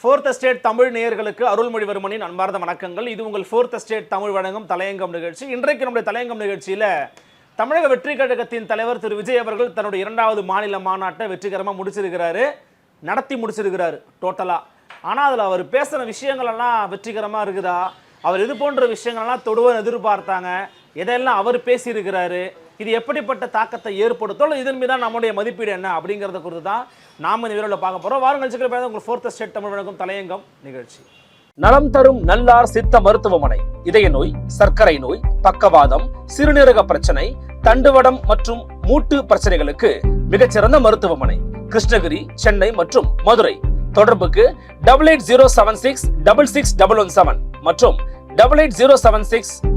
Fourth state Tamil நேயர்களுக்கு அருள்மொழிவர்மனின் அன்பார்ந்த வணக்கங்கள். இது உங்கள் ஃபோர்த் ஸ்டேட் தமிழ் வழங்கும் தலையங்கம் நிகழ்ச்சி. இன்றைக்கு நம்முடைய தலையங்கம் நிகழ்ச்சியில் தமிழக வெற்றி கழகத்தின் தலைவர் திரு விஜய் அவர்கள் தன்னுடைய இரண்டாவது மாநில மாநாட்டை வெற்றிகரமாக முடிச்சிருக்கிறாரு. நடத்தி முடிச்சிருக்கிறாரு டோட்டலாக ஆனால் அதில் அவர் பேசுகிற விஷயங்கள் எல்லாம் இருக்குதா? அவர் இது போன்ற விஷயங்கள்லாம் தொடுவன் எதிர்பார்த்தாங்க. எதையெல்லாம் அவர் பேசியிருக்கிறாரு? இது எப்படிப்பட்ட தாக்கத்தை ஏற்படுத்தும்? இதன் மீது நம்முடைய மதிப்பீடு என்ன? அப்படிங்கிறத குறித்து தான் நாம இந்த வீடியோவில் பார்க்க போகிறோம் வாருங்கள் சீக்கிரம் உங்கள் ஃபோர்த் ஸ்டேட் தமிழ் வழங்கும் தலையங்கம் நிகழ்ச்சி. நலம் தரும் நல்லார் சித்த மருத்துவமனை இதய நோய் சர்க்கரை நோய் பக்கவாதம் சிறுநீரக பிரச்சனை தண்டுவடம் மற்றும் மூட்டு பிரச்சனைகளுக்கு மிகச்சிறந்த மருத்துவமனை கிருஷ்ணகிரி சென்னை மற்றும் மதுரை. தொடர்புக்கு double eight zero seven six double six double one seven மற்றும் double eight zero seven six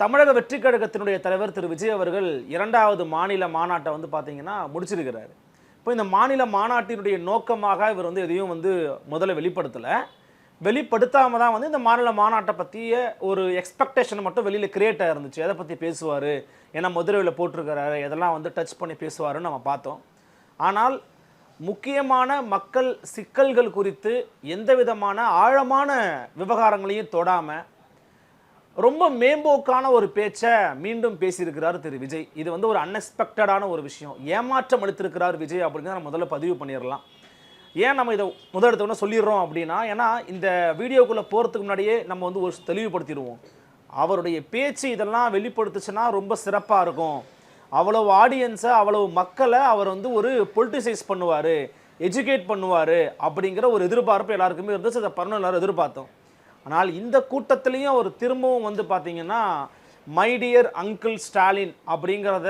தமிழக வெற்றி கழகத்தினுடைய தலைவர் திரு விஜய் அவர்கள் இரண்டாவது மாநில மாநாட்டை வந்து பார்த்தீங்கன்னா முடிச்சிருக்கிறாரு. இப்போ இந்த மாநில மாநாட்டினுடைய நோக்கமாக இவர் வந்து எதையும் வந்து முதல்ல வெளிப்படுத்தலை. வெளிப்படுத்தாம தான் வந்து இந்த மாநில மாநாட்டை பற்றிய ஒரு எக்ஸ்பெக்டேஷன் மட்டும் வெளியில் கிரியேட் ஆயிருந்துச்சு எதை பற்றி பேசுவார்? ஏன்னா மதுரையில் போட்டிருக்கிறாரு? எதெல்லாம் வந்து டச் பண்ணி பேசுவாருன்னு நம்ம பார்த்தோம். ஆனால் முக்கியமான மக்கள் சிக்கல்கள் குறித்து எந்த விதமான ஆழமான விவகாரங்களையும் தொடாமல் ரொம்ப மேம்போக்கான ஒரு பேச்சை மீண்டும் பேசியிருக்கிறார் திரு விஜய். இது வந்து ஒரு அன்எக்ஸ்பெக்டடான ஒரு விஷயம். ஏமாற்றம் அளித்திருக்கிறார் விஜய் அப்படிங்கிறத நம்ம முதல்ல பதிவு பண்ணிடலாம். ஏன் நம்ம இதை முதல் முதலெடுத்தோன்னே சொல்லிடுறோம் அப்படின்னா ஏன்னா இந்த வீடியோக்குள்ளே போகிறதுக்கு முன்னாடியே நம்ம வந்து ஒரு தெளிவுபடுத்திடுவோம். அவருடைய பேச்சு இதெல்லாம் வெளிப்படுத்துச்சுன்னா ரொம்ப சிறப்பாக இருக்கும். அவ்வளவு ஆடியன்ஸை அவ்வளவு மக்களை அவர் வந்து ஒரு பொலிட்டிசைஸ் பண்ணுவார் எஜுகேட் பண்ணுவார் அப்படிங்கிற ஒரு எதிர்பார்ப்பு எல்லாருக்குமே இருந்துச்சு. அதை பண்ண எல்லோரும் எதிர்பார்த்தோம். ஆனால் இந்த கூட்டத்திலையும் அவர் திரும்பவும் வந்து பார்த்தீங்கன்னா மைடியர் அங்கிள் ஸ்டாலின் அப்படிங்கிறத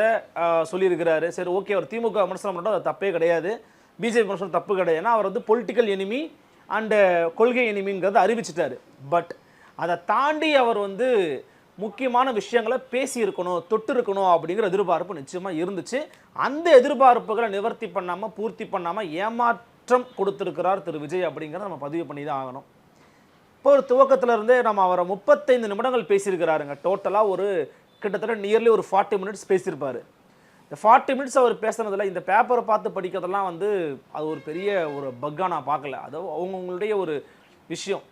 சொல்லியிருக்கிறாரு. சரி ஓகே அவர் திமுக விமர்சனம் பண்ணுறது அது தப்பே கிடையாது. பிஜேபி விமர்சனம் தப்பு கிடையாது. ஏன்னா அவர் வந்து பொலிட்டிக்கல் எனிமி அண்டு கொள்கை எனிமிங்கிறத அறிவிச்சிட்டாரு. பட் அதை தாண்டி அவர் வந்து முக்கியமான விஷயங்களை பேசியிருக்கணும் தொட்டு இருக்கணும் அப்படிங்கிற எதிர்பார்ப்பு நிச்சயமாக இருந்துச்சு. அந்த எதிர்பார்ப்புகளை நிவர்த்தி பண்ணாமல் பூர்த்தி பண்ணாமல் ஏமாற்றம் கொடுத்துருக்கிறார் திரு. விஜய் அப்படிங்கிறத நம்ம பதிவு பண்ணி தான் ஆகணும். இப்போ ஒரு துவக்கத்துல இருந்தே நம்ம அவரை முப்பத்தைந்து நிமிடங்கள் பேசியிருக்கிறாருங்க. டோட்டலாக ஒரு கிட்டத்தட்ட நியர்லி ஒரு ஃபார்ட்டி மினிட்ஸ் பேசியிருப்பாரு. இந்த ஃபார்ட்டி மினிட்ஸ் அவர் பேசுனதில் இந்த பேப்பரை பார்த்து படிக்கிறதெல்லாம் வந்து அது ஒரு பெரிய ஒரு பக்காக நான் பார்க்கல. அது அவங்கவுங்களுடைய ஒரு விஷயம்.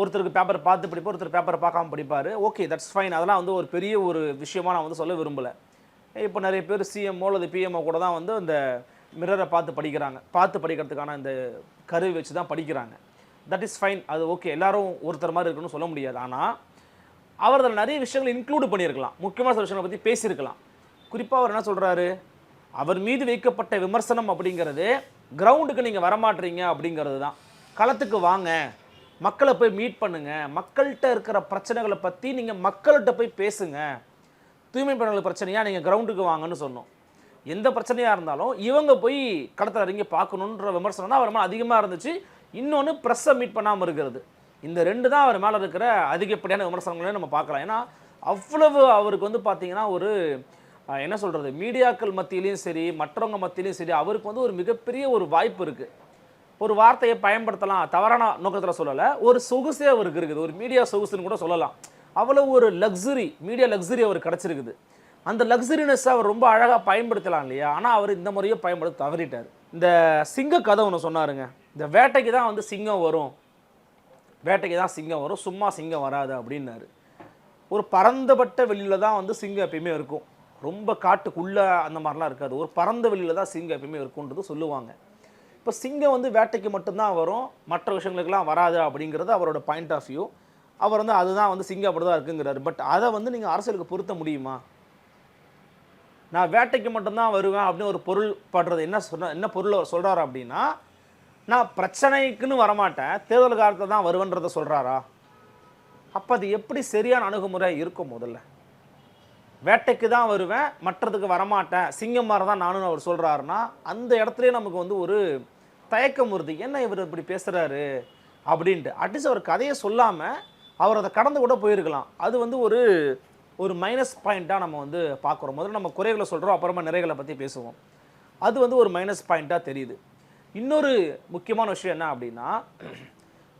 ஒருத்தருக்கு பேப்பரை பார்த்து படிப்பார் ஒருத்தர் பேப்பரை பார்க்காம படிப்பார். ஓகே தட்ஸ் ஃபைன் அதெல்லாம் வந்து ஒரு பெரிய ஒரு விஷயமா நான் வந்து சொல்ல விரும்பலை. இப்போ நிறைய பேர் சிஎம்ஓ அல்லது பிஎம்ஓ கூட தான் வந்து இந்த மிரரை பார்த்து படிக்கிறாங்க. பார்த்து படிக்கிறதுக்கான இந்த கருவி வச்சு தான் படிக்கிறாங்க. தட் இஸ் ஃபைன் அது ஓகே எல்லாரும் ஒருத்தர் மாதிரி இருக்கணும்னு சொல்ல முடியாது. ஆனால் அவர் அதில் நிறைய விஷயங்கள் இன்க்ளூடு பண்ணியிருக்கலாம். முக்கியமான சில விஷயங்களை பற்றி பேசியிருக்கலாம். குறிப்பாக அவர் என்ன சொல்கிறாரு அவர் மீது வைக்கப்பட்ட விமர்சனம் அப்படிங்கிறது கிரவுண்டுக்கு நீங்கள் வரமாட்டீங்க அப்படிங்கிறது தான் களத்துக்கு வாங்க. மக்களை போய் மீட் பண்ணுங்கள் மக்கள்கிட்ட இருக்கிற பிரச்சனைகளை பற்றி நீங்கள் மக்கள்கிட்ட போய் பேசுங்க. தூய்மை பணிகள் பிரச்சனையாக நீங்கள் கிரவுண்டுக்கு வாங்கன்னு சொன்னோம். எந்த பிரச்சனையாக இருந்தாலும் இவங்க போய் களத்தில் இறங்கி பார்க்கணுன்ற விமர்சனம் தான் அவர் அதிகமாக இருந்துச்சு. இன்னொன்று ப்ரெஸ்ஸை மீட் பண்ணாமல் இருக்கிறது. இந்த ரெண்டு தான் அவர் மேலே இருக்கிற அதிகப்படியான விமர்சனங்களையும் நம்ம பார்க்கலாம். ஏன்னா அவ்வளவு அவருக்கு வந்து பார்த்தீங்கன்னா ஒரு என்ன சொல்கிறது மீடியாக்கள் மத்தியிலையும் சரி மற்றவங்க மத்தியிலையும் சரி அவருக்கு வந்து ஒரு மிகப்பெரிய ஒரு வாய்ப்பு இருக்குது ஒரு வார்த்தையை பயன்படுத்தலாம் தவறான நோக்கத்தில் சொல்லலை ஒரு சொகுசே அவருக்கு இருக்குது. ஒரு மீடியா சொகுசுன்னு கூட சொல்லலாம். அவ்வளோ ஒரு லக்ஸுரி மீடியா லக்ஸுரி அவருக்கு கிடச்சிருக்குது. அந்த லக்ஸுரினஸ் அவர் ரொம்ப அழகாக பயன்படுத்தலாம் இல்லையா? ஆனால் அவர் இந்த முறையை பயன்படுத்த தவறிட்டார். இந்த சிங்க கதை ஒன்று சொன்னாருங்க. இந்த வேட்டைக்கு தான் வந்து சிங்கம் வரும். வேட்டைக்கு தான் சிங்கம் வரும். சும்மா சிங்கம் வராது அப்படின்னாரு. ஒரு பரந்தப்பட்ட வெளியில் தான் வந்து சிங்கம் எப்பயுமே இருக்கும். ரொம்ப காட்டுக்குள்ளே அந்த மாதிரிலாம் இருக்காது. ஒரு பரந்த வெளியில் தான் சிங்கம் எப்பயுமே இருக்குன்றது சொல்லுவாங்க. இப்போ சிங்கம் வந்து வேட்டைக்கு மட்டும்தான் வரும். மற்ற விஷயங்களுக்கெல்லாம் வராது அப்படிங்கிறது அவரோட பாயிண்ட் ஆஃப் வியூ அவர் வந்து அதுதான் வந்து சிங்கம் அப்படி தான் இருக்குங்கிறாரு. பட் அதை வந்து நீங்கள் அரசியலுக்கு பொருத்த முடியுமா? நான் வேட்டைக்கு மட்டும்தான் வருவேன் அப்படின்னு ஒரு பொருள் படுறது. என்ன சொன்ன என்ன பொருள் சொல்கிறாரா சொல்கிறாரு அப்படின்னா நான் பிரச்சனைக்குன்னு வரமாட்டேன் தேர்தல் காலத்தில் தான் வருவேன்றதை சொல்கிறாரா அப்போ அது எப்படி சரியான அணுகுமுறை இருக்கும் முதல்ல? வேட்டைக்கு தான் வருவேன் மற்றதுக்கு வரமாட்டேன் சிங்கம் மாதிரி தான் நானும் அவர் சொல்கிறாருன்னா அந்த இடத்துலயே நமக்கு வந்து ஒரு தயக்கம் வருது. என்ன இவர் இப்படி பேசுகிறாரு அப்படின்ட்டு. அட்லீஸ்ட் அவர் கதையை சொல்லாமல் அவர் அதை கடந்து கூட போயிருக்கலாம். அது வந்து ஒரு ஒரு மைனஸ் பாயிண்ட்டாக நம்ம வந்து பார்க்குறோம். முதல்ல நம்ம குறைகளை சொல்கிறோம் அப்புறமா நிறைகளை பற்றி பேசுவோம். அது வந்து ஒரு மைனஸ் பாயிண்ட்டாக தெரியுது. இன்னொரு முக்கியமான விஷயம் என்ன அப்படின்னா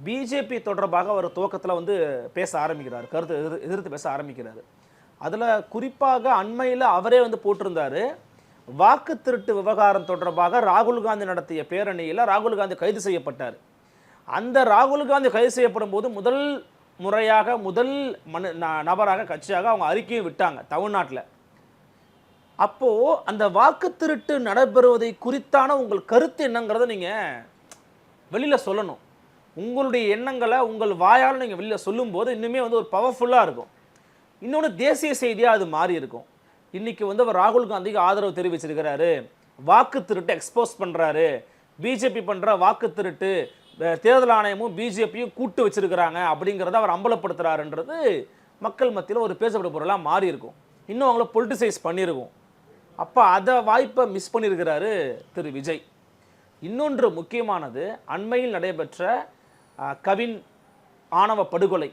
பிஜேபி தொடர்பாக அவர் துவக்கத்தில் வந்து பேச ஆரம்பிக்கிறார். கருத்து எதிர் எதிர்த்து பேச ஆரம்பிக்கிறார். அதில் குறிப்பாக அண்மையில் அவரே வந்து போட்டிருந்தாரு. வாக்கு திருட்டு விவகாரம் தொடர்பாக ராகுல் காந்தி நடத்திய பேரணியில் ராகுல் காந்தி கைது செய்யப்பட்டார். அந்த ராகுல் காந்தி கைது செய்யப்படும் போது முதல் முறையாக முதல் மனு ந- நபராக கட்சியாக அவங்க அறிக்கையும் விட்டாங்க தமிழ்நாட்டில். அப்போ அந்த வாக்கு திருட்டு நடைபெறுவதை குறித்தான உங்கள் கருத்து என்னங்கிறத நீங்க வெளியில சொல்லணும். உங்களுடைய எண்ணங்களை உங்கள் வாயால் நீங்க வெளியில சொல்லும்போது இன்னுமே வந்து ஒரு பவர்ஃபுல்லா இருக்கும். இன்னொன்று தேசிய செய்தியாக அது மாறி இருக்கும். இன்னைக்கு வந்து அவர் ராகுல் காந்திக்கு ஆதரவு தெரிவிச்சிருக்கிறாரு. வாக்கு திருட்டு எக்ஸ்போஸ் பண்றாரு. பிஜேபி பண்ற வாக்கு திருட்டு தேர்தல் ஆணையமும் பிஜேபியும் கூட்டு வச்சிருக்கிறாங்க அப்படிங்கிறத அவர் அம்பலப்படுத்துறாருன்றது மக்கள் மத்தியில் ஒரு பேசப்பட்ட பொருளாக மாறி இருக்கும். இன்னும் அவங்கள பொலிட்டிசைஸ் பண்ணியிருக்கும் அப்போ அதை வாய்ப்பை மிஸ் பண்ணியிருக்கிறாரு திரு விஜய். இன்னொன்று முக்கியமானது அண்மையில் நடைபெற்ற கவின் ஆணவ படுகொலை.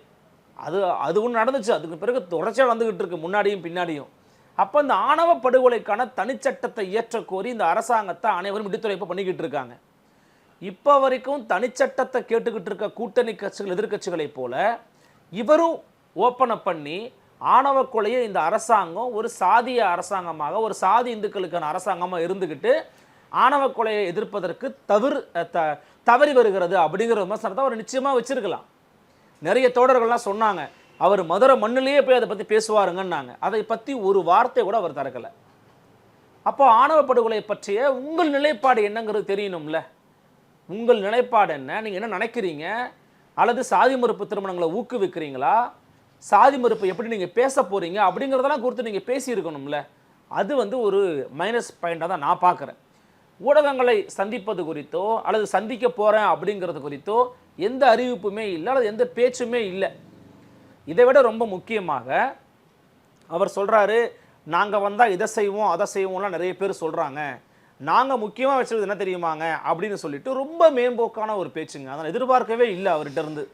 அது அது ஒன்று நடந்துச்சு. அதுக்கு பிறகு தொடர்ச்சியாக நடந்துகிட்டு இருக்கு முன்னாடியும் பின்னாடியும். அப்போ இந்த ஆணவ படுகொலைக்கான தனிச்சட்டத்தை இயற்ற கோரி இந்த அரசாங்கத்தை அனைவரும் விடுத்துரைப்பு பண்ணிக்கிட்டு இருக்காங்க. இப்போ வரைக்கும் தனிச்சட்டத்தை கேட்டுக்கிட்டு இருக்க கூட்டணி கட்சிகள் எதிர்க்கட்சிகளைப் போல இவரும் ஓப்பன் அப் பண்ணி ஆணவ கொலையை இந்த அரசாங்கம் ஒரு சாதிய அரசாங்கமாக ஒரு சாதி இந்துக்களுக்கான அரசாங்கமாக இருந்துக்கிட்டு ஆணவ கொலையை எதிர்ப்பதற்கு தவிர த தவறி வருகிறது அப்படிங்கிற விமர்சனத்தை அவர் நிச்சயமாக வச்சிருக்கலாம். நிறைய தோழர்கள்லாம் சொன்னாங்க அவர் மதுரை மண்ணிலேயே போய் அதை பற்றி பேசுவாருங்கன்னாங்க. அதை பற்றி ஒரு வார்த்தை கூட அவர் திறக்கலை. அப்போ ஆணவ படுகொலை பற்றிய உங்கள் நிலைப்பாடு என்னங்கிறது தெரியணும்ல? உங்கள் நிலைப்பாடு என்ன? நீங்கள் என்ன நினைக்கிறீங்க? அல்லது சாதி மறுப்பு திருமணங்களை ஊக்குவிக்கிறீங்களா? சாதி மறுப்பு எப்படி நீங்கள் பேச போகிறீங்க அப்படிங்கிறதெல்லாம் குறித்து நீங்கள் பேசியிருக்கணும்ல. அது வந்து ஒரு மைனஸ் பாயிண்டாக தான் நான் பார்க்குறேன். ஊடகங்களை சந்திப்பது குறித்தோ அல்லது சந்திக்க போகிறேன் அப்படிங்கிறது குறித்தோ எந்த அறிவிப்புமே இல்லை அல்லது எந்த பேச்சுமே இல்லை. இதை விட ரொம்ப முக்கியமாக அவர் சொல்கிறாரு நாங்கள் வந்தால் இதை செய்வோம் அதை செய்வோம்லாம் நிறைய பேர் சொல்கிறாங்க நாங்கள் முக்கியமாக வச்சது என்ன தெரியுமாங்க? அப்படின்னு சொல்லிட்டு ரொம்ப மேம்போக்கான ஒரு பேச்சுங்க. அதனால் எதிர்பார்க்கவே இல்லை அவர்கிட்ட இருந்து.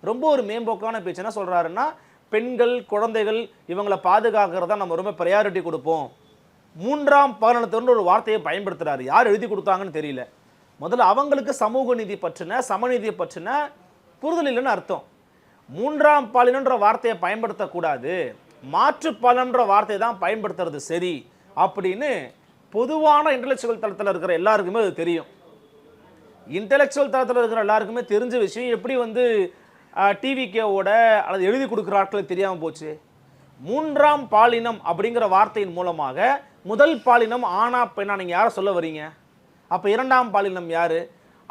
ரொம்ப ஒரு மேம்போக்கான பேச்சு. என்ன சொல்கிறாருன்னா பெண்கள் குழந்தைகள் இவங்களை பாதுகாக்கிறதா நம்ம ரொம்ப ப்ரையாரிட்டி கொடுப்போம். மூன்றாம் பாலினத்திற்கு ஒரு வார்த்தையை பயன்படுத்துறாரு. யார் எழுதி கொடுத்தாங்கன்னு தெரியல. முதல்ல அவங்களுக்கு சமூக நீதி பற்றின சமநீதியை பற்றின புரிதல் இல்லைன்னு அர்த்தம். மூன்றாம் பாலினன்ற வார்த்தையை பயன்படுத்தக்கூடாது. மாற்று பாலினன்ற வார்த்தையை தான் பயன்படுத்துறது சரி. அப்படின்னு பொதுவான இன்டலெக்சுவல் தளத்தில் இருக்கிற எல்லாருக்குமே அது தெரியும். இன்டலெக்சுவல் தளத்தில் இருக்கிற எல்லாருக்குமே தெரிஞ்ச விஷயம் எப்படி வந்து டிவிகேவோட அல்லது எழுதி கொடுக்குற ஆட்கள் தெரியாமல் போச்சு? மூன்றாம் பாலினம் அப்படிங்கிற வார்த்தையின் மூலமாக முதல் பாலினம் ஆனா பெண்ணா நீங்கள் யாரை சொல்ல வரீங்க அப்போ இரண்டாம் பாலினம் யார்?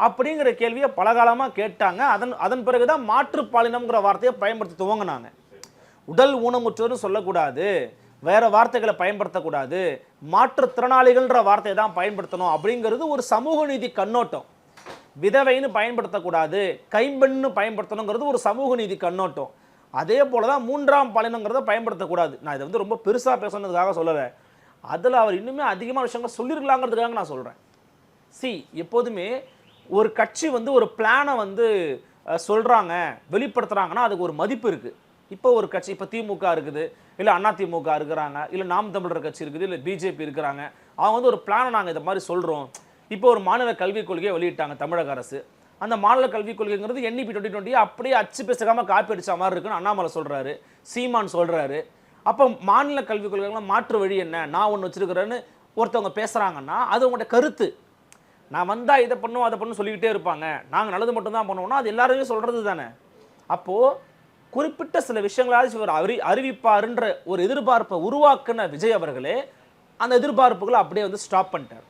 அப்படிங்கிற கேள்வியை பலகாலமாக கேட்டாங்க. அதன் அதன் பிறகு தான் மாற்று பாலினம்ங்கிற வார்த்தையை பயன்படுத்தி துவங்கினாங்க. உடல் ஊனமுற்றோர்னு சொல்லக்கூடாது. வேறு வார்த்தைகளை பயன்படுத்தக்கூடாது. மாற்றுத்திறனாளிகள்ன்ற வார்த்தையை தான் பயன்படுத்தணும் அப்படிங்கிறது ஒரு சமூக நீதி கண்ணோட்டம். விதவைன்னு பயன்படுத்தக்கூடாது கைம்பெண்ணு பயன்படுத்தணுங்கிறது ஒரு சமூக நீதி கண்ணோட்டம். அதே போல தான் மூன்றாம் பாலினங்கிறத பயன்படுத்தக்கூடாது. நான் இதை வந்து ரொம்ப பெருசாக பேசுனதுக்காக சொல்லலை. அதில் அவர் இன்னுமே அதிகமான விஷயங்கள் சொல்லியிருக்கலாங்கிறதுக்காக நான் சொல்கிறேன் சி எப்போதுமே ஒரு கட்சி வந்து ஒரு பிளானை வந்து சொல்கிறாங்க வெளிப்படுத்துகிறாங்கன்னா அதுக்கு ஒரு மதிப்பு இருக்குது இப்போ ஒரு கட்சி இப்போ திமுக இருக்குது. இல்லை அண்ணா திமுக இருக்கிறாங்க இல்லை நாம் தமிழர் கட்சி இருக்குது இல்லை பிஜேபி இருக்கிறாங்க. அவங்க வந்து ஒரு பிளானை நாங்கள் இதை மாதிரி சொல்கிறோம் இப்போ ஒரு மாநில கல்விக் கொள்கையை வெளியிட்டாங்க தமிழக அரசு. அந்த மாநில கல்விக் கொள்கைங்கிறது என்இபி டுவெண்ட்டி டுவெண்ட்டி அப்படியே அச்சு பேசாமல் காப்பி அடிச்ச மாதிரி இருக்குன்னு அண்ணாமலை சொல்கிறாரு சீமான் சொல்கிறாரு அப்போ மாநில கல்விக் கொள்கைகள்லாம் மாற்று வழி என்ன? நான் ஒன்று வச்சுருக்கிறேன்னு ஒருத்தவங்க பேசுகிறாங்கன்னா அது உங்களோட கருத்து. நான் வந்தால் இதை பண்ணும் அதை பண்ணும் சொல்லிக்கிட்டே இருப்பாங்க. நாங்கள் நல்லது மட்டும்தான் பண்ணுவோம்னா அது எல்லாருமே சொல்கிறது தானே அப்போது குறிப்பிட்ட சில விஷயங்களாவது இவர் அறி அறிவிப்பாருன்ற ஒரு எதிர்பார்ப்பை உருவாக்குன விஜய் அவர்களே அந்த எதிர்பார்ப்புகளை அப்படியே வந்து ஸ்டாப் பண்ணிட்டார்.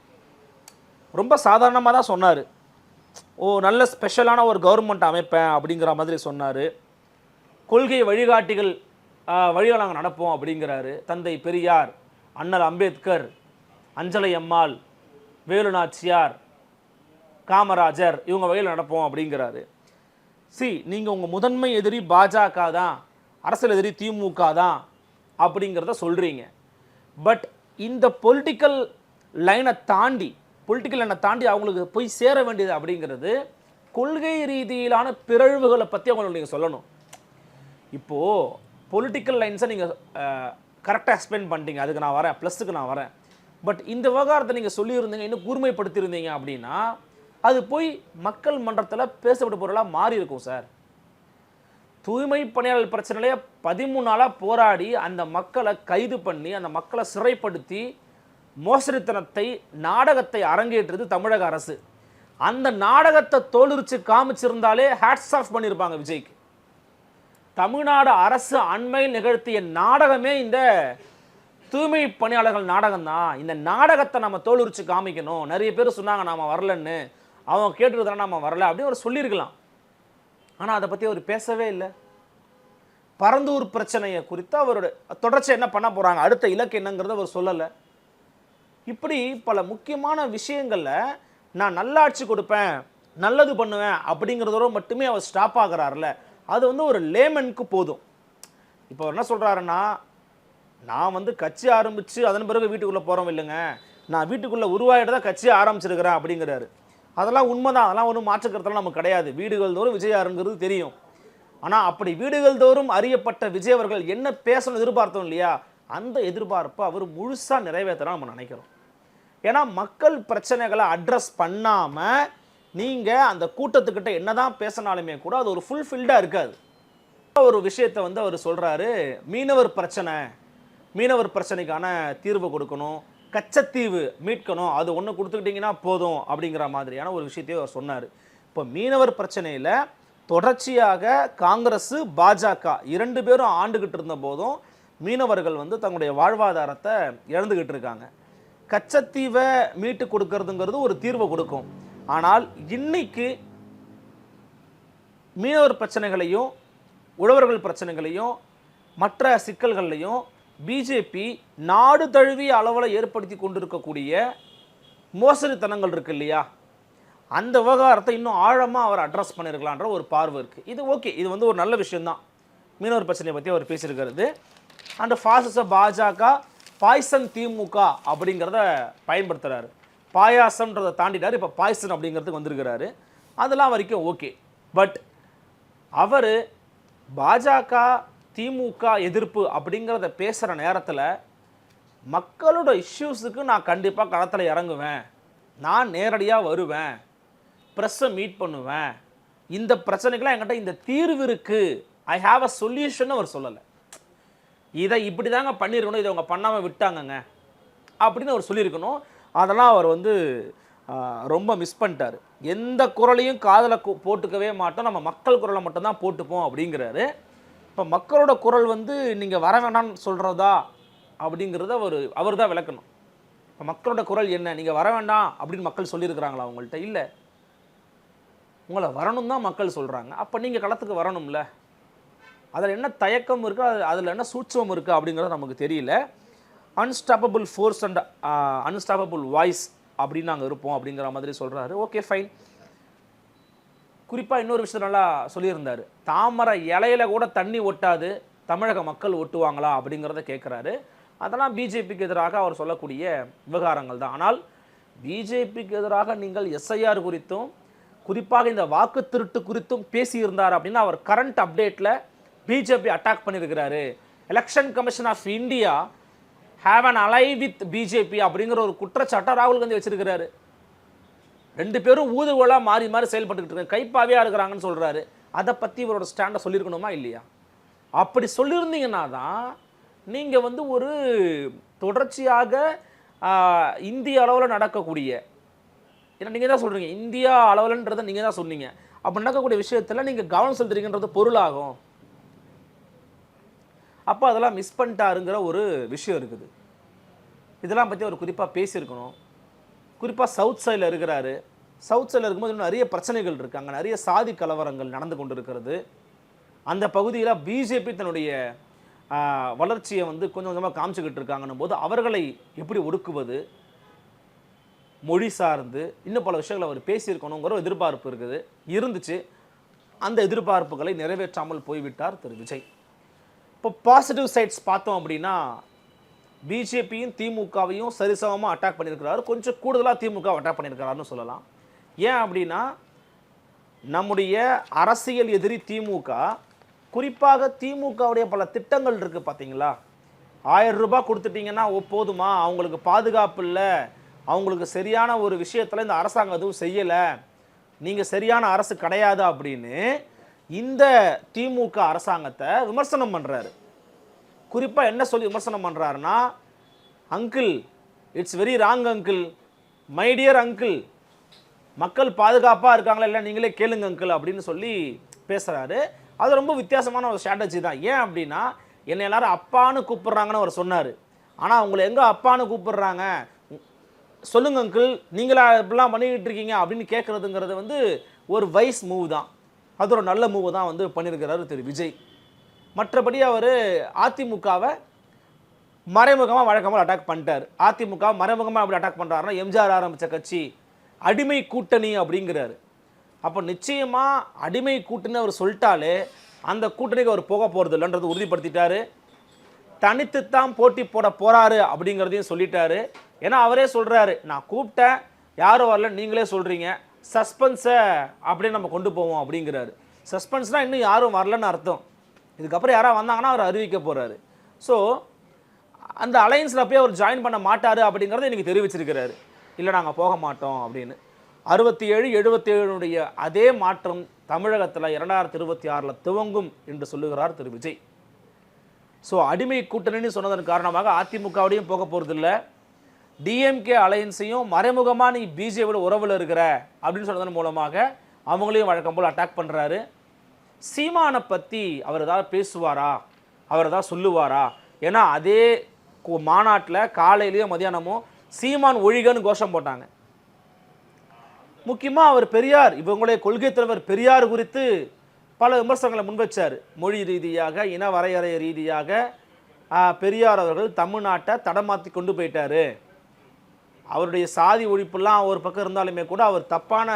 ரொம்ப சாதாரணமாக தான் சொன்னார். ஓ நல்ல ஸ்பெஷலான ஒரு கவர்மெண்ட் அமைப்பேன் அப்படிங்கிற மாதிரி சொன்னார். கொள்கை வழிகாட்டிகள் வழியாக நாங்கள் நடப்போம் அப்படிங்கிறாரு. தந்தை பெரியார் அண்ணல் அம்பேத்கர் அஞ்சலை அம்மாள் வேலு நாச்சியார் காமராஜர் இவங்க வகையில் நடப்போம் அப்படிங்கிறாரு. சி நீங்கள் உங்கள் முதன்மை எதிரி பாஜக தான் அரசியல் எதிரி திமுக தான் அப்படிங்கிறத சொல்கிறீங்க பட் இந்த பொலிட்டிக்கல் லைனை தாண்டி பொலிட்டிக்கல் லைனை தாண்டி அவங்களுக்கு போய் சேர வேண்டியது அப்படிங்கிறது கொள்கை ரீதியிலான பிறழ்வுகளை பற்றி அவங்களுக்கு நீங்கள் சொல்லணும். இப்போது பொலிட்டிக்கல் லைன்ஸை நீங்கள் கரெக்டாக எக்ஸ்பிளைன் பண்ணிட்டீங்க. அதுக்கு நான் வரேன் ப்ளஸுக்கு நான் வரேன். பட் இந்த விவகாரத்தை நீங்கள் சொல்லியிருந்தீங்க இன்னும் கூர்மைப்படுத்தியிருந்தீங்க அப்படின்னா அது போய் மக்கள் மன்றத்தில் பேசப்பட்ட பொருளாக மாறி இருக்கும் சார். தூய்மை பணியாளர் பிரச்சனையிலே பதிமூணு நாளாக போராடி அந்த மக்களை கைது பண்ணி அந்த மக்களை சிறைப்படுத்தி மோசடித்தனத்தை நாடகத்தை அரங்கேற்றது தமிழக அரசு. அந்த நாடகத்தை தோலுரிச்சு காமிச்சிருந்தாலே ஹேட்ஸ் ஆஃப் பண்ணியிருப்பாங்க விஜய்க்கு. தமிழ்நாடு அரசு அண்மையில் நிகழ்த்திய நாடகமே இந்த தூய்மை பணியாளர்கள் நாடகம் தான் இந்த நாடகத்தை நம்ம தோலுரிச்சு காமிக்கணும். நிறைய பேர் சொன்னாங்க நாம வரலன்னு. அவன் கேட்டுருந்தாங்க நம்ம வரல அப்படின்னு அவர் சொல்லியிருக்கலாம். ஆனால் அதை பற்றி அவர் பேசவே இல்லை. பரந்தூர் பிரச்சனையை குறித்து அவரோட தொடர்ச்சி என்ன பண்ண போகிறாங்க அடுத்த இலக்கு என்னங்கிறத அவர் சொல்லலை. இப்படி பல முக்கியமான விஷயங்களில் நான் நல்லாட்சி கொடுப்பேன் நல்லது பண்ணுவேன் அப்படிங்கிறதோட மட்டுமே அவர் ஸ்டாப் ஆகிறாருல்ல அது வந்து ஒரு லேமனுக்கு போதும். இப்போ என்ன சொல்கிறாருன்னா நான் வந்து கட்சி ஆரம்பித்து அதன் பிறகு வீட்டுக்குள்ளே போகிறோம் இல்லைங்க. நான் வீட்டுக்குள்ளே உருவாகிட்டு தான் கட்சியை ஆரம்பிச்சிருக்கிறேன் அப்படிங்கிறாரு. அதெல்லாம் உண்மைதான். அதெல்லாம் ஒன்றும் மாற்றுக்கிறதுலாம் நமக்கு கிடையாது. வீடுகள் தோறும் விஜயாருங்கிறது தெரியும். ஆனால் அப்படி வீடுகள் தோறும் அறியப்பட்ட விஜய் அவர்கள் என்ன பேசணும் எதிர்பார்த்தோம் இல்லையா? அந்த எதிர்பார்ப்பை அவர் முழுசாக நிறைவேற்றலாம் நம்ம நினைக்கிறோம். ஏன்னா மக்கள் பிரச்சனைகளை அட்ரஸ் பண்ணாமல் நீங்கள் அந்த கூட்டத்துக்கிட்ட என்னதான் பேசினாலுமே கூட அது ஒரு ஃபுல்ஃபில்டாக இருக்காது. ஒரு விஷயத்தை வந்து அவர் சொல்கிறாரு மீனவர் பிரச்சனை மீனவர் பிரச்சனைக்கான தீர்வு கொடுக்கணும். கச்சத்தீவு மீட்கணும் அது ஒன்று கொடுத்துக்கிட்டிங்கன்னா போதும் அப்படிங்கிற மாதிரியான ஒரு விஷயத்தையும் அவர் சொன்னார். இப்போ மீனவர் பிரச்சனையில் தொடர்ச்சியாக காங்கிரஸ் பாஜக இரண்டு பேரும் ஆண்டுகிட்டு இருந்த போதும் மீனவர்கள் வந்து தங்களுடைய வாழ்வாதாரத்தை இழந்துகிட்டு இருக்காங்க. கச்சத்தீவை மீட்டு கொடுக்கறதுங்கிறது ஒரு தீர்வை கொடுக்கும். ஆனால் இன்னைக்கு மீனவர் பிரச்சனைகளையும் உழவர்கள் பிரச்சனைகளையும் மற்ற சிக்கல்கள்லையும் பிஜேபி நாடு தழுவிய அளவில் ஏற்படுத்தி கொண்டிருக்கக்கூடிய மோசடித்தனங்கள் இருக்கு இல்லையா? அந்த விவகாரத்தை இன்னும் ஆழமாக அவர் அட்ரஸ் பண்ணியிருக்கலான்ற ஒரு பார்வை இருக்குது இது ஓகே இது வந்து ஒரு நல்ல விஷயந்தான் மீனவர் பிரச்சனையை பற்றி அவர் பேசியிருக்கிறது அண்ட் ஃபாசிச பாஜக பாய்சன் திமுக அப்படிங்கிறத பயன்படுத்துகிறாரு பாயாசம்ன்றதை தாண்டிட்டார் இப்போ பாய்சன் அப்படிங்கிறதுக்கு வந்திருக்கிறாரு. அதெல்லாம் வரைக்கும் ஓகே பட் அவர் பாஜக திமுக எதிர்ப்பு அப்படிங்கிறத பேசுகிற நேரத்தில் மக்களோட இஷ்யூஸுக்கு நான் கண்டிப்பாக களத்தில் இறங்குவேன். நான் நேரடியாக வருவேன். ப்ரெஸ்ஸை மீட் பண்ணுவேன். இந்த பிரச்சனைக்கெலாம் என்கிட்ட இந்த தீர்வு இருக்குது ஐ ஹாவ் அ சொல்யூஷன் அவர் சொல்லலை. இதை இப்படி தாங்க பண்ணியிருக்கணும் இதை அவங்க பண்ணாமல் விட்டாங்கங்க. அப்படின்னு அவர் சொல்லியிருக்கணும். அதெல்லாம் அவர் வந்து ரொம்ப மிஸ் பண்ணிட்டாரு. எந்த குரலையும் காதில் போட்டுக்கவே மாட்டோம். நம்ம மக்கள் குரலை மட்டும்தான் போட்டுப்போம் அப்படிங்கிறாரு. இப்போ மக்களோட குரல் வந்து நீங்கள் வர வேண்டாம்னு சொல்கிறதா அப்படிங்கிறத அவர் அவர் தான் விளக்கணும். இப்போ மக்களோட குரல் என்ன? நீங்கள் வர வேண்டாம் அப்படின்னு மக்கள் சொல்லியிருக்கிறாங்களா அவங்கள்ட்ட இல்லை. உங்களை வரணும் தான் மக்கள் சொல்கிறாங்க அப்போ நீங்கள் களத்துக்கு வரணும்ல. அதில் என்ன தயக்கம் இருக்குது அது அதில் என்ன சூட்சம் இருக்குது அப்படிங்கிறது நமக்கு தெரியல. Unstoppable force and unstoppable voice அப்படின்னு நாங்கள் இருப்போம் அப்படிங்கிற மாதிரி சொல்கிறாரு ஓகே ஃபைன் குறிப்பாக இன்னொரு விஷயம் நல்லா சொல்லியிருந்தார். தாமரை இலையில கூட தண்ணி ஒட்டாது தமிழக மக்கள் ஒட்டுவாங்களா அப்படிங்கிறத கேட்குறாரு அதெல்லாம் பிஜேபிக்கு எதிராக அவர் சொல்லக்கூடிய விவகாரங்கள் தான். ஆனால் பிஜேபிக்கு எதிராக நீங்கள் எஸ்ஐஆர் குறித்தும் குறிப்பாக இந்த வாக்கு திருட்டு குறித்தும் பேசியிருந்தார் அப்படின்னா அவர் கரண்ட் அப்டேட்டில் பிஜேபி அட்டாக் பண்ணியிருக்கிறாரு. Election commission of India have an ally with BJP அப்படிங்கிற ஒரு குற்றச்சாட்டை ராகுல் காந்தி வச்சிருக்கிறாரு. ரெண்டு பேரும் ஊதுகோலாக மாறி மாறி செயல்பட்டுக்கிட்டு இருக்காங்க. கைப்பாவே இருக்கிறாங்கன்னு சொல்கிறாரு அதை பற்றி இவரோட ஸ்டாண்டை சொல்லியிருக்கணுமா இல்லையா? அப்படி சொல்லியிருந்தீங்கன்னா தான் நீங்கள் வந்து ஒரு தொடர்ச்சியாக இந்திய அளவில் நடக்கக்கூடிய ஏன்னா நீங்கள் தான் சொல்கிறீங்க இந்தியா அளவில்ன்றதை நீங்கள் தான் சொன்னீங்க. அப்போ நடக்கக்கூடிய விஷயத்தில் நீங்கள் கவனம் செலுத்துறீங்கன்றது பொருளாகும். அப்போ அதெல்லாம் மிஸ் பண்ணிட்டாருங்கிற ஒரு விஷயம் இருக்குது. இதெல்லாம் பற்றி அவர் குறிப்பாக பேசியிருக்கணும். குறிப்பாக சவுத் சைடில் இருக்கிறாரு. சவுத் சைடில் இருக்கும்போது இன்னும் நிறைய பிரச்சனைகள் இருக்குது அங்கே நிறைய சாதி கலவரங்கள் நடந்து கொண்டு இருக்கிறது அந்த பகுதியில் பிஜேபி தன்னுடைய வளர்ச்சியை வந்து கொஞ்சம் கொஞ்சமாக காமிச்சுக்கிட்டு இருக்காங்கன்னும் போது அவர்களை எப்படி ஒடுக்குவது மொழி சார்ந்து இன்னும் பல விஷயங்களை அவர் பேசியிருக்கணுங்கிற ஒரு எதிர்பார்ப்பு இருக்குது. இருந்துச்சு. அந்த எதிர்பார்ப்புகளை நிறைவேற்றாமல் போய்விட்டார் திரு விஜய். இப்போ பாசிட்டிவ் சைட்ஸ் பார்த்தோம் அப்படின்னா பிஜேபியும் திமுகவையும் சரிசமமாக அட்டாக் பண்ணியிருக்கிறாரு. கொஞ்சம் கூடுதலாக திமுக அட்டாக் பண்ணியிருக்கிறாருன்னு சொல்லலாம். ஏன் அப்படின்னா நம்முடைய அரசியல் எதிரி திமுக குறிப்பாக திமுகவுடைய பல திட்டங்கள் இருக்குது பார்த்தீங்களா ஆயிரம் ரூபாய் கொடுத்துட்டீங்கன்னா போதுமா? அவங்களுக்கு பாதுகாப்பு இல்லை. அவங்களுக்கு சரியான ஒரு விஷயத்தில் இந்த அரசாங்கம் எதுவும் செய்யலை. நீங்கள் சரியான அரசு கிடையாது அப்படின்னு இந்த திமுக அரசாங்கத்தை விமர்சனம் பண்ணுறாரு குறிப்பாக என்ன சொல்லி விமர்சனம் பண்ணுறாருன்னா uncle it's very wrong uncle my dear uncle மக்கள் பாதுகாப்பாக இருக்காங்களா இல்லை நீங்களே கேளுங்க அங்கிள் அப்படின்னு சொல்லி பேசுகிறாரு அது ரொம்ப வித்தியாசமான ஒரு ஸ்ட்ராட்டஜி தான். ஏன் அப்படின்னா என்னை எல்லாரும் அப்பான்னு கூப்பிட்றாங்கன்னு அவர் சொன்னார். ஆனால் அவங்களை எங்கே அப்பான்னு கூப்பிடுறாங்க? சொல்லுங்க அங்கிள் நீங்களா இப்படிலாம் பண்ணிக்கிட்டு இருக்கீங்க அப்படின்னு கேட்குறதுங்கிறது வந்து ஒரு வைஸ் மூவ் தான். அது ஒரு நல்ல மூவ் தான் வந்து பண்ணியிருக்கிறாரு திரு விஜய். மற்றபடி அவர் அதிமுகவை மறைமுகமாக வழக்கமாக அட்டாக் பண்ணிட்டார். அதிமுக மறைமுகமாக அப்படி அட்டாக் பண்ணுறாருன்னா எம்ஜிஆர் ஆரம்பித்த கட்சி அடிமை கூட்டணி அப்படிங்கிறாரு. அப்போ நிச்சயமாக அடிமை கூட்டணி அவர் சொல்லிட்டாலே அந்த கூட்டணிக்கு அவர் போக போகிறது இல்லைன்றது உறுதிப்படுத்திட்டாரு. தனித்துத்தான் போட்டி போட போகிறாரு அப்படிங்கிறதையும் சொல்லிட்டாரு. ஏன்னா அவரே சொல்கிறாரு நான் கூப்பிட்டேன். யாரும் வரல. நீங்களே சொல்கிறீங்க சஸ்பென்ஸை அப்படியே நம்ம கொண்டு போவோம் அப்படிங்கிறாரு. சஸ்பென்ஸ்னால் இன்னும் யாரும் வரலன்னு அர்த்தம். இதுக்கப்புறம் யாராவது வந்தாங்கன்னா அவர் அறிவிக்க போகிறாரு ஸோ அந்த அலையன்ஸில் போய் அவர் ஜாயின் பண்ண மாட்டார் அப்படிங்கிறத இன்றைக்கி தெரிவிச்சிருக்கிறாரு. இல்லை நாங்கள் போக மாட்டோம் அப்படின்னு. அறுபத்தி ஏழு எழுபத்தி ஏழுடைய அதே மாற்றம் தமிழகத்தில் இரண்டாயிரத்தி இருபத்தி ஆறில் துவங்கும் என்று சொல்லுகிறார் திரு. விஜய். ஸோ அடிமை கூட்டணின்னு சொன்னதன் காரணமாக அதிமுகவோடையும் போக போகிறதில்ல டிஎம்கே அலையன்ஸையும் மறைமுகமாக நீ பிஜேபியோட உறவில் இருக்கிற அப்படின்னு சொன்னதன் மூலமாக அவங்களையும் வழக்கம் போல் அட்டாக் பண்ணுறாரு சீமானை பற்றி அவர் ஏதாவது பேசுவாரா? அவர் ஏதாவது சொல்லுவாரா? ஏன்னா அதே மாநாட்டில் காலையிலேயோ மதியானமோ சீமான் ஒழிகன்னு கோஷம் போட்டாங்க. முக்கியமாக அவர் பெரியார் இவங்களுடைய கொள்கை தலைவர் பெரியார் குறித்து பல விமர்சனங்களை முன்வச்சார் மொழி ரீதியாக இன வரையறை ரீதியாக பெரியார் அவர்கள் தமிழ்நாட்டை தடமாற்றி கொண்டு போயிட்டார். அவருடைய சாதி ஒழிப்புலாம் ஒரு பக்கம் இருந்தாலுமே கூட அவர் தப்பான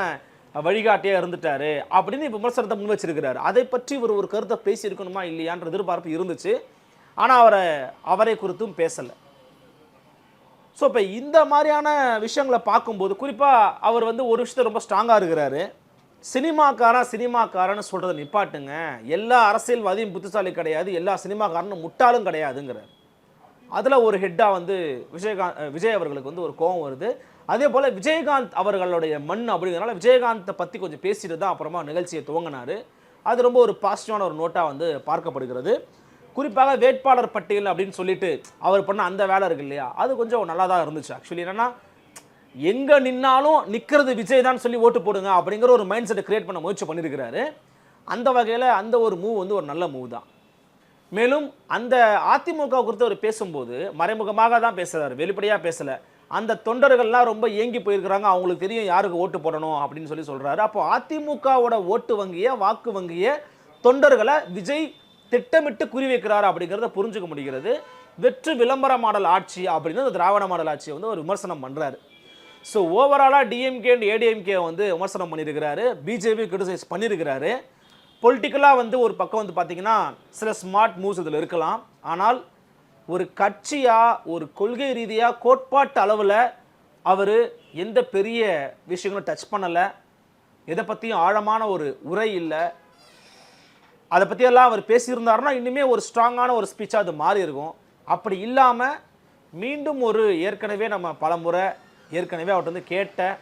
வழிகாட்டியாக இருந்துட்டாரு அப்படின்னு விமர்சனத்தை முன் வச்சிருக்கிறாரு. அதை பற்றி ஒரு ஒரு கருத்தை பேசியிருக்கணுமா இல்லையான்ற எதிர்பார்ப்பு இருந்துச்சு. ஆனால் அவரை அவரை குறித்தும் பேசலை. ஸோ இப்போ இந்த மாதிரியான விஷயங்களை பார்க்கும்போது குறிப்பாக அவர் வந்து ஒரு விஷயத்தை ரொம்ப ஸ்ட்ராங்காக இருக்கிறாரு. சினிமாக்காரன் சினிமாக்காரன்னு சொல்கிறத நிப்பாட்டுங்க. எல்லா அரசியல்வாதியும் புத்திசாலி கிடையாது எல்லா சினிமாக்காரனும் முட்டாளும் கிடையாதுங்கிறார். அதில் ஒரு ஹெட்டாக வந்து விஜயகாந்த் விஜய் அவர்களுக்கு வந்து ஒரு கோவம் வருது. அதே போல் விஜயகாந்த் அவர்களுடைய மண் அப்படிங்கிறனால விஜயகாந்தை பற்றி கொஞ்சம் பேசிட்டு தான் அப்புறமா நிகழ்ச்சியை துவங்கினார். அது ரொம்ப ஒரு பாசிட்டிவான ஒரு நோட்டாக வந்து பார்க்கப்படுகிறது. குறிப்பாக வேட்பாளர் பட்டியல் அப்படின்னு சொல்லிட்டு அவர் பண்ண அந்த வேலை இருக்கு இல்லையா? அது கொஞ்சம் நல்லா தான் இருந்துச்சு. ஆக்சுவலி என்னென்னா எங்கே நின்னாலும் நிற்கிறது விஜய் தான் சொல்லி ஓட்டு போடுங்க அப்படிங்கிற ஒரு மைண்ட் செட்டை க்ரியேட் பண்ண முயற்சி பண்ணியிருக்கிறாரு அந்த வகையில் அந்த ஒரு மூவ் வந்து ஒரு நல்ல மூவ் தான். மேலும் அந்த அதிமுக குறித்து அவர் பேசும்போது மறைமுகமாக தான் பேசுகிறார் வெளிப்படையாக பேசலை. அந்த தொண்டர்கள்லாம் ரொம்ப ஏங்கி போயிருக்கிறாங்க. அவங்களுக்கு தெரியும் யாருக்கு ஓட்டு போடணும் அப்படின்னு சொல்லி சொல்கிறாரு அப்போ அதிமுகவோட ஓட்டு வங்கியை வாக்கு வங்கியை தொண்டர்களை விஜய் திட்டமிட்டு குறிவைக்கிறார் அப்படிங்கிறத புரிஞ்சுக்க முடிகிறது. வெற்று விளம்பர மாடல் ஆட்சி அப்படின்னு அந்த திராவிட மாடல் ஆட்சியை வந்து ஒரு விமர்சனம் பண்ணுறாரு ஸோ ஓவராலாக டிஎம்கே அண்ட் ஏடிஎம்கே வந்து விமர்சனம் பண்ணியிருக்கிறாரு. பிஜேபி கிரிட்டிசைஸ் பண்ணியிருக்கிறாரு. பொலிட்டிக்கலாக வந்து ஒரு பக்கம் வந்து பார்த்தீங்கன்னா சில ஸ்மார்ட் மூவ்ஸ் இதில் இருக்கலாம். ஆனால் ஒரு கட்சியாக ஒரு கொள்கை ரீதியாக கோட்பாட்டு அளவில் அவர் எந்த பெரிய விஷயங்களும் டச் பண்ணலை. எதை பற்றியும் ஆழமான ஒரு உரை இல்லை. அதை பற்றியெல்லாம் அவர் பேசியிருந்தாருன்னா இன்னுமே ஒரு ஸ்ட்ராங்கான ஒரு ஸ்பீச்சாக அது மாறி இருக்கும். அப்படி இல்லாமல் மீண்டும் ஒரு ஏற்கனவே நம்ம பலமுறை ஏற்கனவே அவர்கிட்ட வந்து கேட்ட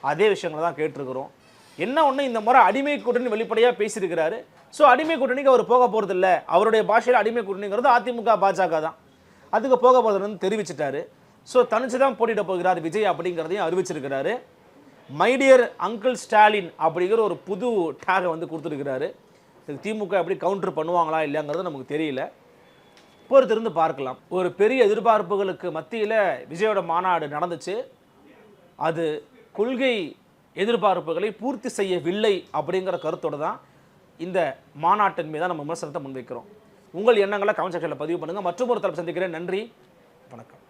அதே விஷயங்களை தான் கேட்டிருக்கிறோம். என்ன ஒன்று இந்த முறை அடிமை கூட்டணி வெளிப்படையாக பேசியிருக்கிறாரு. ஸோ அடிமை கூட்டணிக்கு அவர் போக போகிறதில்ல அவருடைய பாஷையில் அடிமை கூட்டணிங்கிறது அதிமுக பாஜக தான். அதுக்கு போக போகிறதுன்னு தெரிவிச்சிட்டாரு. ஸோ தனிச்சு தான் போட்டியிட போகிறார் விஜய் அப்படிங்கிறதையும் அறிவிச்சிருக்கிறாரு. மைடியர் அங்கிள் ஸ்டாலின் அப்படிங்கிற ஒரு புது டேகை வந்து கொடுத்துருக்கிறாரு. இதுக்கு திமுக எப்படி கவுண்டர் பண்ணுவாங்களா இல்லைங்கிறது நமக்கு தெரியல. பொறுத்திருந்து பார்க்கலாம். ஒரு பெரிய எதிர்பார்ப்புகளுக்கு மத்தியில் விஜயோட மாநாடு நடந்துச்சு. அது கொள்கை எதிர்பார்ப்புகளை பூர்த்தி செய்யவில்லை அப்படிங்கிற கருத்தோடு தான் இந்த மாநாட்டின் மீது நம்ம விமர்சனத்தை முன்வைக்கிறோம். உங்கள் எண்ணங்களை கமெண்ட் செக்ஷனில் பதிவு பண்ணுங்கள் மற்றும் ஒரு தளம் சந்திக்கிறேன். நன்றி. வணக்கம்.